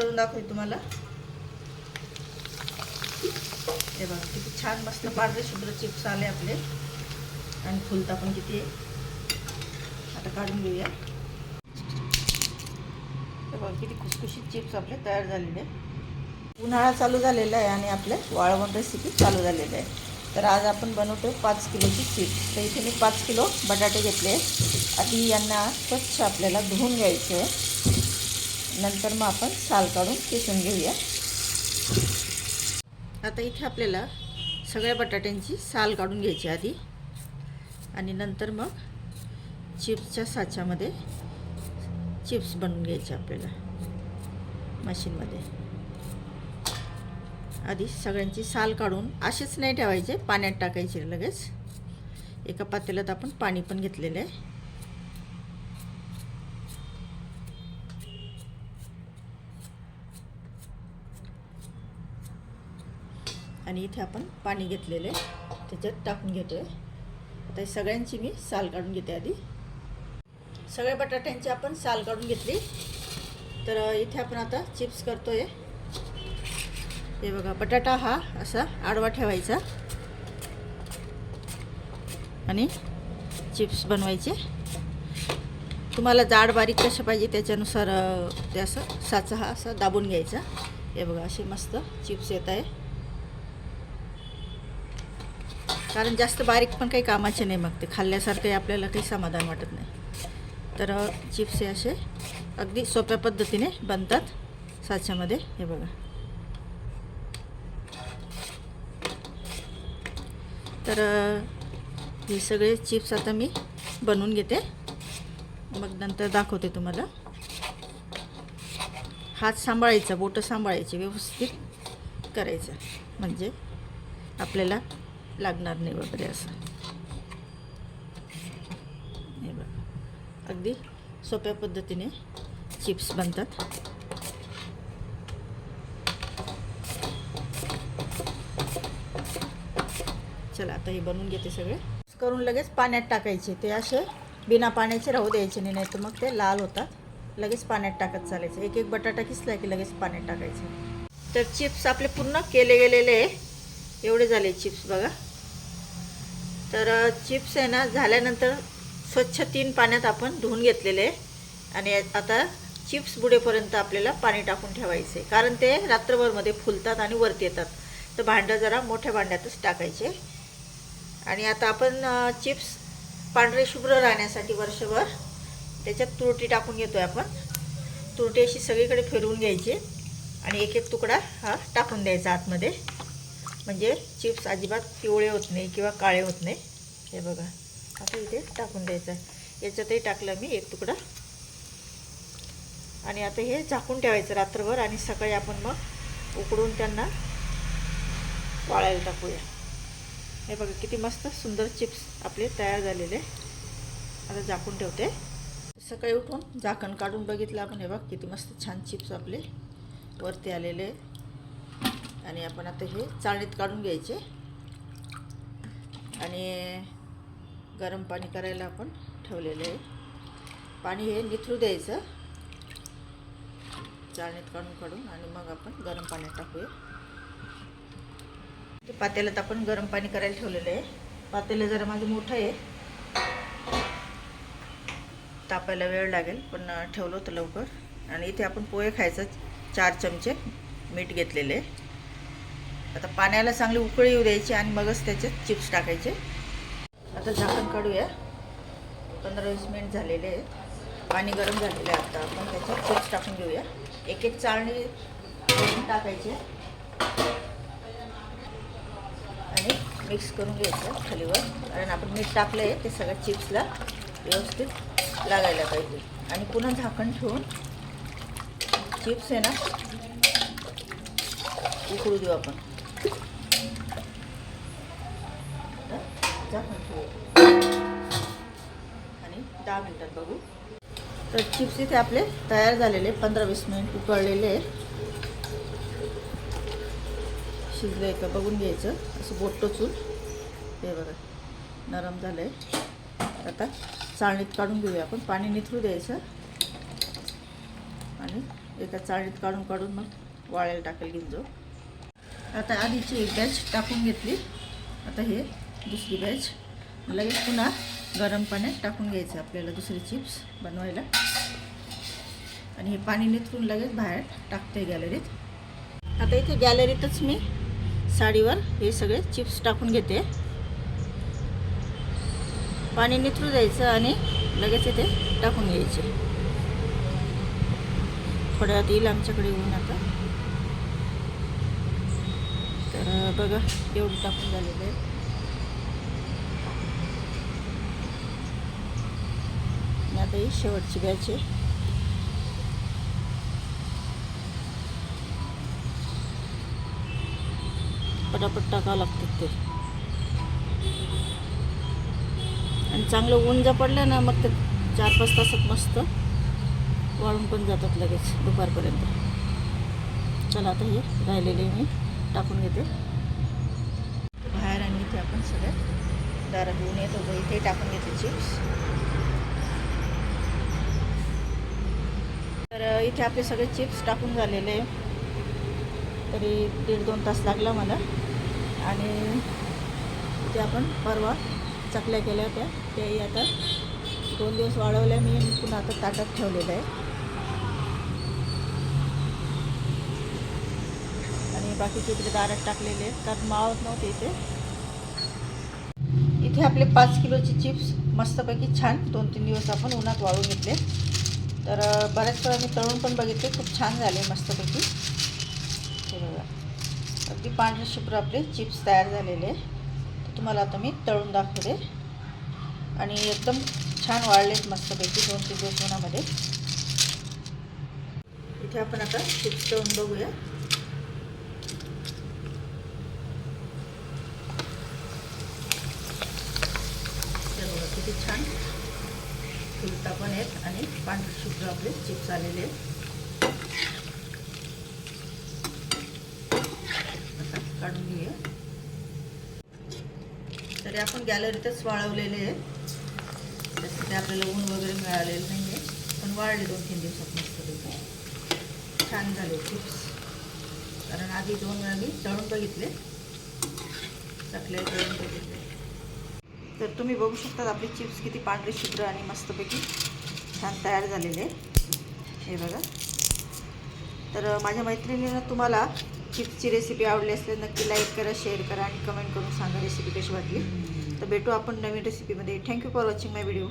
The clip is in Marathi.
तळून दाखवते तुम्हाला. हे बघा किती छान मस्त पांढरे शुभ्र चिप्स आले आपले. आणि फुलता पण किती आहे. आता काढून घेऊया. हे बघा किती खुसखुशीत चिप्स आपले तयार झालेले. उन्हाळा चालू झालेला आहे आणि आपले वाळवण रेसिपी चालू झालेली आहे. तर आज आपण बनवतो पाच किलोची चिप्स. तर इथे मी पाच किलो बटाटे घेतले आधी यांना स्वच्छ आपल्याला धुवून घ्यायचे आहे. नंतर मग आपण साल काढून किसून घेऊया. आता इथे आपल्याला सगळ्या बटाट्यांची साल काढून घ्यायची आधी. आणि नंतर मग चिप्सच्या साच्यामध्ये चिप्स बनवून घ्यायचे आपल्याला मशीनमध्ये. आधी सगळ्यांची साल काढून असेच नाही ठेवायचे पाण्यात टाकायचे लगेच. एका पातेल्यात आपण पाणी पण घेतलेलं आहे. आणि इथे आपण पाणी घेतलेलं आहे. त्याच्यात टाकून घेतो आहे आता सगळ्यांची मी साल काढून घेते आधी. सगळ्या बटाट्यांची आपण साल काढून घेतली. तर इथे आपण आता चिप्स करतो आहे हे बघा बटाटा हा असा आडवा ठेवायचा. आणि चिप्स बनवायचे. तुम्हाला जाड बारीक कशा पाहिजे त्याच्यानुसार ते असं साचा हा असा दाबून घ्यायचा. हे बघा असे मस्त चिप्स येत आहे. कारण जास्त बारीक पण काही कामाचे नाही मग ते. खाल्ल्यासारखे आपल्याला काही समाधान वाटत नाही. तर चिप्स हे असे अगदी सोप्या पद्धतीने बनतात साच्यामध्ये. हे बघा. तर हे सगळे चिप्स आता मी बनवून घेते. मग नंतर दाखवते तुम्हाला. हात सांभाळायचा बोटं सांभाळायची व्यवस्थित करायचं. म्हणजे आपल्याला लागणार नाही वगैरे असं. हे बघा. अगदी सोप्या पद्धतीने चिप्स बनतात. चला आता हे बनवून घेते सगळे. करून लगेच पाण्यात टाकायचे. ते असे बिना पाण्याचे राहू द्यायचे नाही तर मग ते लाल होतात. लगेच पाण्यात टाकत चालायचं. एक एक बटाटा किसला की लगेच पाण्यात टाकायचं. तर चिप्स आपले पूर्ण केले गेलेले आहे. एवढे झाले चिप्स बघा. तर चिप्स आहे ना झाल्यानंतर स्वच्छ तीन पाण्यात आपण धुवून घेतलेले आहे. आणि आता चिप्स बुडेपर्यंत आपल्याला पाणी टाकून ठेवायचे आहे. कारण ते रात्रभरमध्ये फुलतात आणि वरती येतात. तर भांडं जरा मोठ्या भांड्यातच टाकायचे आणि आता आपण चिप्स पांढरे शुभ्र राहण्यासाठी वर्षभर त्याच्यात तुरटी टाकून घेतो आहे आपण. तुरटी अशी सगळीकडे फिरवून घ्यायची आणि एक एक तुकडा हा टाकून द्यायचा आतमध्ये. म्हणजे चिप्स अजिबात पिवळे होत नाही किंवा काळे होत नाही. हे बघा. आता इथे टाकून द्यायचं आहे याच्यातही टाकलं मी एक तुकडा. आणि आता हे झाकून ठेवायचं रात्रभर आणि सकाळी आपण मग उकडून त्यांना वाळायला टाकूया. हे बघा किती मस्त सुंदर चिप्स आपले तयार झालेले. आता झाकून ठेवते. सकाळी उठून झाकण काढून बघितलं आपण. हे बघ किती मस्त छान चिप्स आपले वरती आलेले. आहे. आणि आपण आता हे चाळणीत काढून घ्यायचे. आणि गरम पाणी करायला आपण ठेवलेलं आहे. पाणी हे निथरू द्यायचं. चाळणीत काढून काढून आणि मग आपण गरम पाण्यात टाकूया. ते पातेल्यात आपण गरम पाणी करायला ठेवलेलं आहे. पातेलं जरा माझं मोठं आहे. तापायला वेळ लागेल पण ठेवलं होतं लवकर. आणि इथे आपण पोहे खायचं चार चमचे मीठ घेतलेले आहे. आता पाण्याला चांगली उकळी येऊ द्यायची आणि मगच त्याच्यात चिप्स टाकायचे. आता झाकण काढूया. पंधरा वीस मिनिट झालेले आहेत. पाणी गरम झालेलं आहे आता. आपण त्याच्यात चिप्स टाकून घेऊया. एक एक चाळणी करून टाकायचे. आणि मिक्स करून घ्यायचं खालीवर. कारण आपण मीठ टाकलं आहे ते सगळ्या चिप्सला व्यवस्थित लागायला पाहिजे. आणि पुन्हा झाकण ठेवून चिप्स आहे ना उकळू देऊ आपण. आणि दहा मिनटात बघू. तर चिप्स इथे आपले तयार झालेले पंधरा वीस मिनिट उकळलेले. शिजलं आहे का? बघून घ्यायचं. असं बोट टोचून. हे बघा नरम झालं आहे आता चाळणीत काढून घेऊया आपण. पाणी निथरू द्यायचं. आणि एका चाळणीत काढून काढून मग वाळायला टाकेल घेऊन जाऊ आता आधीची एक बॅच टाकून घेतली. आता हे दुसरी बॅच लगेच पुन्हा गरम पाण्यात टाकून घ्यायचं आपल्याला दुसरे चिप्स बनवायला. आणि हे पाणी निथरून लगेच बाहेर टाकते गॅलरीत आता इथे गॅलरीतच मी साडीवर हे सगळे चिप्स टाकून घेते. पाणी निथरू द्यायचं आणि लगेच इथे टाकून घ्यायचे. थोड्या वेळात येईल आमच्याकडे येऊन आता. तर बघा एवढी टाकून झालेलं आहे. आणि आता ही शेवटची बॅच आहे. पटापट टाकावं लागतात ते. आणि चांगलं ऊन जर पडलं ना मग ते चार पाच तासात मस्त वाळून पण जातात लगेच दुपारपर्यंत. चला आता हे राहिलेले मी. टाकून घेते. बाहेर आणि इथे आपण सगळ्या. दारात घेऊन येतो इथे टाकून घेते चिप्स तर इथे आपले सगळे चिप्स टाकून झालेले तरी दीड दोन तास लागला मला. आणि इथे आपण परवा चकल्या केल्या होत्या. त्याही आता दोन दिवस वाढवल्या मी पुन्हा आता ताटात ठेवलेलं आहे आणि बाकीचे इकडे दारात टाकलेले आहेत कारण मावत नव्हते इथे. इथे आपले पाच किलोचे चिप्स मस्तपैकी छान दोन तीन दिवस आपण उन्हात वाळून घेतले. तर बऱ्याच वेळा मी तळून पण बघितले खूप छान झाले मस्तपैकी. हे बघा. अगदी पांढरे शुभ्र आपले चिप्स तयार झालेले तुम्हाला आता मी तळून दाखवते. आणि एकदम छान वाळलेत मस्तपैकी दोन तीन दिवस उन्हामध्ये. इथे आपण आता चिप्स तळून बघूया हे बघा किती छान फुलता पण आहेत आणि पांढरे शुभ्र आपले चिप्स आलेले आहेत. आता काढून घेऊया. तरी आपण गॅलरीतच वाळवलेले आहे त्यासाठी आपल्याला ऊन वगैरे मिळालेलं नाही आहे पण वाळले दोन तीन दिवसात मस्त छान झाले चिप्स कारण आधी दोन वेळा मी तळून बघितले. चकले तळून बघितले. तर तुम्ही बघू शकता आपले चिप्स किती पांढरे शुभ्र आणि मस्तपैकी छान तयार झालेले हे बघा. तर माझ्या मैत्रिणीनं तुम्हाला चिप्सची रेसिपी आवडली असल्यास नक्की लाईक करा शेअर करा आणि कमेंट करून सांगा रेसिपी कशी वाटली. तर भेटू आपण नवीन रेसिपीमध्ये thank you for watching my video